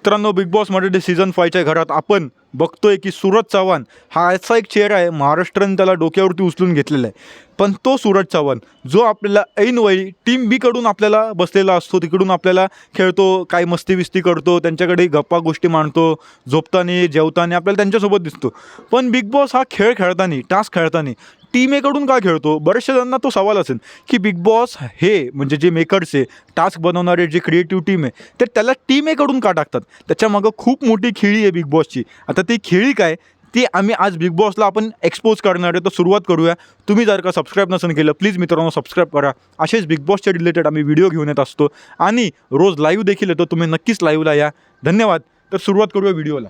मित्रांनो Bigg Boss Marathi season फायच्या घरात आपण बघतोय की सूरज चव्हाण हा असा एक चेहरा आहे महाराष्ट्राने त्याला डोक्यावरती उचलून घेतलेला आहे. पण तो सूरज चव्हाण जो आपल्याला ऐनवेळी टीम बीकडून आपल्याला बसलेला असतो तिकडून आपल्याला खेळतो काय मस्ती विस्ती करतो त्यांच्याकडे गप्पा गोष्टी मांडतो झोपताना जेवताना आपल्याला त्यांच्यासोबत दिसतो. पण बिग बॉस हा खेळ खेळताना टास्क खेळताना टीमेकडून का खेळतो? बऱ्याचशा जणांना तो सवाल असेल की बिग बॉस हे म्हणजे जे मेकर्स आहे टास्क बनवणारे जे क्रिएटिव्ह टीम आहे ते त्याला टीमेकडून का टाकतात? त्याच्यामागं खूप मोठी खेळी आहे बिग बॉसची आता ती खेळी काय? ती आम्ही आज बिग बॉसला आपण एक्सपोज करणार आहे. तर सुरुवात करूया. तुम्ही जर का सबस्क्राईब नसेल केलं प्लीज मित्रांनो सबस्क्राईब करा. असेच बिग बॉसच्या रिलेटेड आम्ही व्हिडिओ घेऊन येत असतो. आणि रोज लाईव्ह देखील येतो. तुम्ही नक्कीच लाईव्हला या. धन्यवाद. तर सुरुवात करूया व्हिडिओला.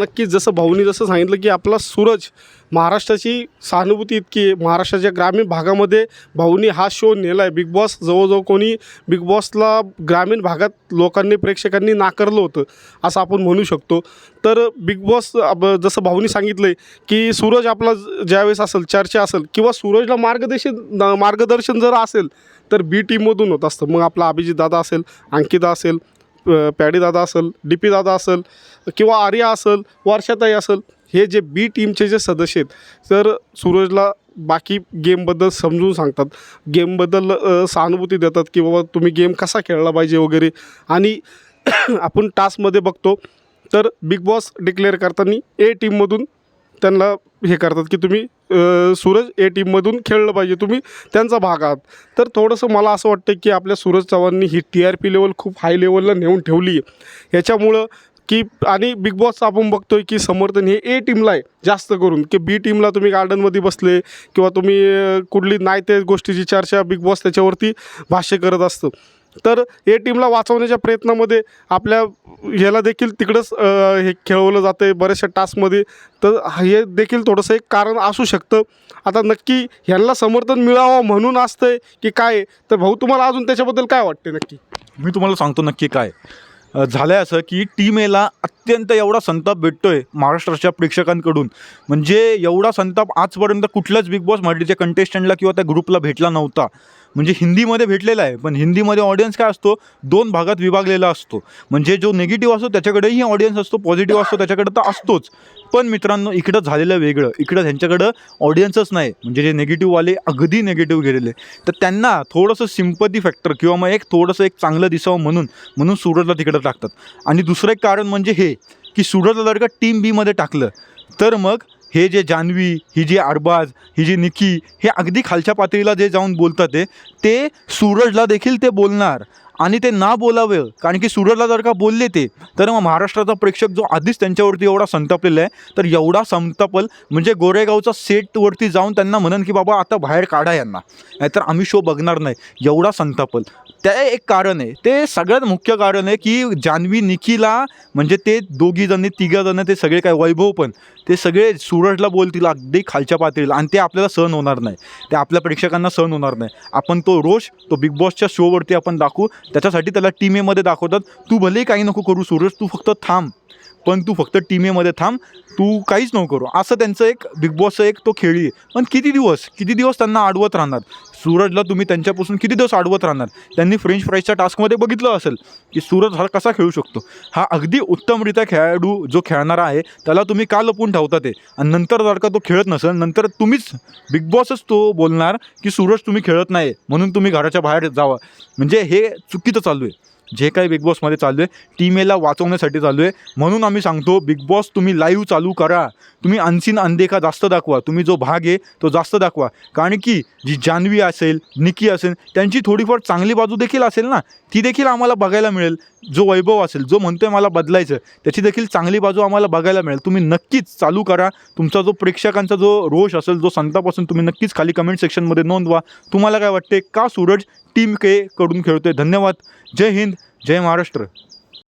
नक्कीच जसं भाऊनी जसं सांगितलं की आपला सूरज महाराष्ट्राची सहानुभूती इतकी आहे. महाराष्ट्राच्या ग्रामीण भागामध्ये भाऊनी हा शो नेला आहे बिग बॉस जवळजवळ कोणी बिग बॉसला ग्रामीण भागात लोकांनी प्रेक्षकांनी नाकारलं होतं असं आपण म्हणू शकतो. तर बिग बॉस जसं भाऊनी सांगितलं आहे की सूरज आपला ज्यावेळेस असेल चर्चा असेल किंवा सूरजला मार्गदर्शन मार्गदर्शन जर असेल तर बी टीममधून होत असतं. मग आपला अभिजित दादा असेल अंकिता असेल दादा असेल डी पी दादा असेल किंवा आर्या असेल वर्षाताई असेल हे जे बी टीमचे जे सदस्य आहेत तर सूरजला बाकी गेमबद्दल समजून सांगतात. गेमबद्दल सहानुभूती देतात की बाबा तुम्ही गेम कसा खेळला पाहिजे वगैरे. आणि आपण टास्कमध्ये बघतो तर बिग बॉस डिक्लेअर करताना ए टीममधून त्यांना हे करतात की तुम्ही सूरज ए टीममधून खेळलं पाहिजे तुम्ही त्यांचा भाग आहात. तर थोडंसं मला असं वाटतं की आपल्या सूरज चव्हाणनी ही टी आर पी लेवल खूप हाय लेवलला नेऊन ठेवली आहे. ह्याच्यामुळं की आणि बिग बॉस आपण बघतोय की समर्थन हे ए टीमला आहे जास्त करून. की बी टीमला तुम्ही गार्डनमध्ये बसले किंवा तुम्ही कुठली नाही त्या गोष्टीची चर्चा बिग बॉस त्याच्यावरती भाष्य करत असतं. तर ए टीमला वाचवण्याच्या प्रयत्नामध्ये आपल्या ह्याला देखील तिकडंच हे खेळवलं जातं आहे बऱ्याचशा टास्कमध्ये. तर हे देखील थोडंसं एक कारण असू शकतं. आता नक्की ह्यांना समर्थन मिळावं म्हणून असतंय की काय तर भाऊ तुम्हाला अजून त्याच्याबद्दल काय वाटते नक्की? मी तुम्हाला सांगतो नक्की काय झालं आहे असं की टीम एला अत्यंत एवढा संताप भेटतो आहे महाराष्ट्राच्या प्रेक्षकांकडून. म्हणजे एवढा संताप आजपर्यंत कुठल्याच बिग बॉस मराठीच्या कंटेस्टंटला किंवा त्या ग्रुपला भेटला नव्हता. म्हणजे हिंदीमध्ये भेटलेला आहे पण हिंदीमध्ये ऑडियन्स काय असतो? दोन भागात विभागलेला असतो. म्हणजे जो निगेटिव्ह असतो त्याच्याकडेही ऑडियन्स असतो पॉझिटिव्ह असतो त्याच्याकडे तर असतोच. पण मित्रांनो इकडं झालेलं वेगळं. इकडं त्यांच्याकडं ऑडियन्सच नाही. म्हणजे जे निगेटिव्हवाले अगदी निगेटिव्ह गेलेले. तर त्यांना थोडंसं सिम्पती फॅक्टर किंवा मग एक थोडंसं एक चांगलं दिसावं म्हणून म्हणून सूरजला तिकडं टाकतात. आणि दुसरं एक कारण म्हणजे हे की सूरजला जर का टीम बीमध्ये टाकलं तर मग हे जे जान्हवी ही जी अरबाज ही जी निकी हे अगदी खालच्या पातळीला जे जाऊन बोलतात ते ते सूरजला देखील ते बोलणार. आणि ते ना बोलावं कारण की सुरतला जर का बोलले ते तर मग महाराष्ट्राचा प्रेक्षक जो आधीच त्यांच्यावरती एवढा संतापलेला आहे तर एवढा संतापल म्हणजे गोरेगावचा सेटवरती जाऊन त्यांना म्हणन की बाबा आता बाहेर काढा यांना. नाहीतर आम्ही शो बघणार नाही. एवढा संतापल. ते एक कारण आहे. ते सगळ्यात मुख्य कारण आहे की जान्हवी निकीला म्हणजे ते दोघी जण तिघा जण ते सगळे काय वैभव पण ते सगळे सूरजला बोलतील अगदी खालच्या पातळीला. आणि ते आपल्याला सहन होणार नाही. ते आपल्या प्रेक्षकांना सहन होणार नाही. आपण तो रोष तो बिग बॉसच्या शोवरती आपण दाखवू. त्याच्यासाठी त्याला टीम एमध्ये दाखवतात तू भलेही काही नको करू सूरज तू फक्त थांब. पण तू फक्त टीमेमध्ये थांब तू काहीच नको करू. असं त्यांचं एक बिग बॉसचं एक तो खेळी आहे. पण किती दिवस किती दिवस त्यांना अडवत राहणार? सूरजला तुम्ही त्यांच्यापासून किती दिवस अडवत राहणार? त्यांनी फ्रेंच फ्राईजच्या टास्कमध्ये बघितलं असेल की सूरज हा कसा खेळू शकतो. हा अगदी उत्तमरित्या खेळाडू जो खेळणारा आहे त्याला तुम्ही का लपून ठेवता ते? आणि नंतर जर का तो खेळत नसेल नंतर तुम्हीच बिग बॉसच तो बोलणार की सूरज तुम्ही खेळत नाही म्हणून तुम्ही घराच्या बाहेर जावा. म्हणजे हे चुकीचं चालू आहे. जे काही बिग बॉसमध्ये चालू आहे टीमेला वाचवण्यासाठी चालू आहे म्हणून आम्ही सांगतो बिग बॉस तुम्ही लाईव्ह चालू करा. तुम्ही अनसीन अनदेखा जास्त दाखवा. तुम्ही जो भाग आहे तो जास्त दाखवा. कारण की जी जान्हवी असेल निकी असेल त्यांची थोडीफार चांगली बाजू देखील असेल ना ती देखील आम्हाला बघायला मिळेल. जो वैभव असेल जो म्हणतोय मला बदलायचं त्याची देखील चांगली बाजू आम्हाला बघायला मिळेल. तुम्ही नक्कीच चालू करा. तुमचा जो प्रेक्षकांचा जो रोष असेल जो संताप असेल तुम्ही नक्कीच खाली कमेंट सेक्शनमध्ये नोंदवा. तुम्हाला काय वाटते का सूरज टीम के कडून खेळतोय. धन्यवाद. जय हिंद. जय महाराष्ट्र.